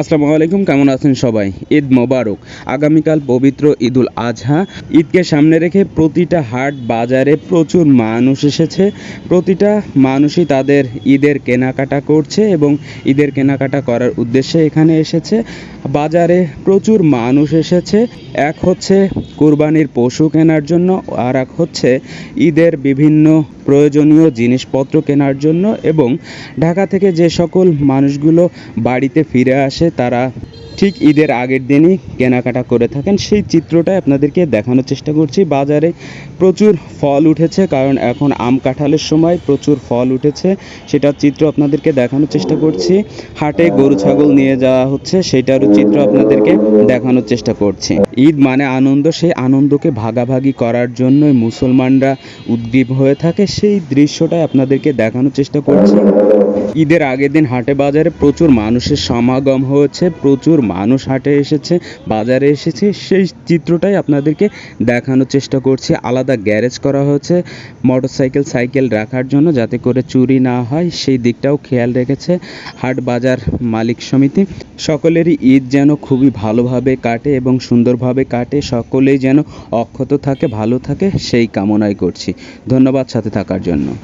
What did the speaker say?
আসসালামু আলাইকুম, কেমন আছেন সবাই? ঈদ মোবারক। আগামীকাল পবিত্র ঈদুল আজহা। ঈদকে সামনে রেখে প্রতিটা হাট, বাজারে প্রচুর মানুষ এসেছে। প্রতিটা মানুষই তাদের ঈদের কেনাকাটা করছে এবং ঈদের কেনাকাটা করার উদ্দেশ্যে এখানে এসেছে। বাজারে প্রচুর মানুষ এসেছে। এক হচ্ছে কোরবানির পশু কেনার জন্য, আর এক হচ্ছে ঈদের বিভিন্ন প্রয়োজনীয় জিনিসপত্র কেনার জন্য এবং ঢাকা থেকে যে সকল মানুষগুলো বাড়িতে ফিরে আসে, তারা ঠিক ঈদের আগের দিনই কেনাকাটা করে থাকেন। সেই চিত্রটাই আপনাদেরকে দেখানোর চেষ্টা করছি। বাজারে প্রচুর ফল উঠেছে, কারণ এখন আম কাঁঠালের সময় প্রচুর ফল উঠেছে। সেটার চিত্র আপনাদেরকে দেখানোর চেষ্টা করছি। হাটে গরু, ছাগল নিয়ে যাওয়া হচ্ছে সেটারও চিত্র আপনাদেরকে দেখানোর চেষ্টা করছি। ঈদ মানে আনন্দ, সেই আনন্দকে ভাগাভাগি করার জন্যই মুসলমানরা উদ্গ্রীব হয়ে থাকে। সেই দৃশ্যটাই আপনাদেরকে দেখানোর চেষ্টা করছি। ঈদের আগের দিন হাটে বাজারে প্রচুর মানুষের সমাগম হয়েছে, প্রচুর মানুষ হাটে এসেছে, বাজারে এসেছে, সেই চিত্রটাই আপনাদেরকে দেখানোর চেষ্টা করছি। আলাদা গ্যারেজ করা হয়েছে, মোটরসাইকেল, সাইকেল রাখার জন্য যাতে করে চুরি না হয়, সেই দিকটাও খেয়াল রেখেছে হাট বাজার মালিক সমিতি। সকলেরই ঈদ যেন খুবই ভালোভাবে কাটে এবং সুন্দরভাবে কাটে, সকলেই যেন অক্ষত থাকে, ভালো থাকে, সেই কামনাই করছি। ধন্যবাদ সাথে থাকার জন্য।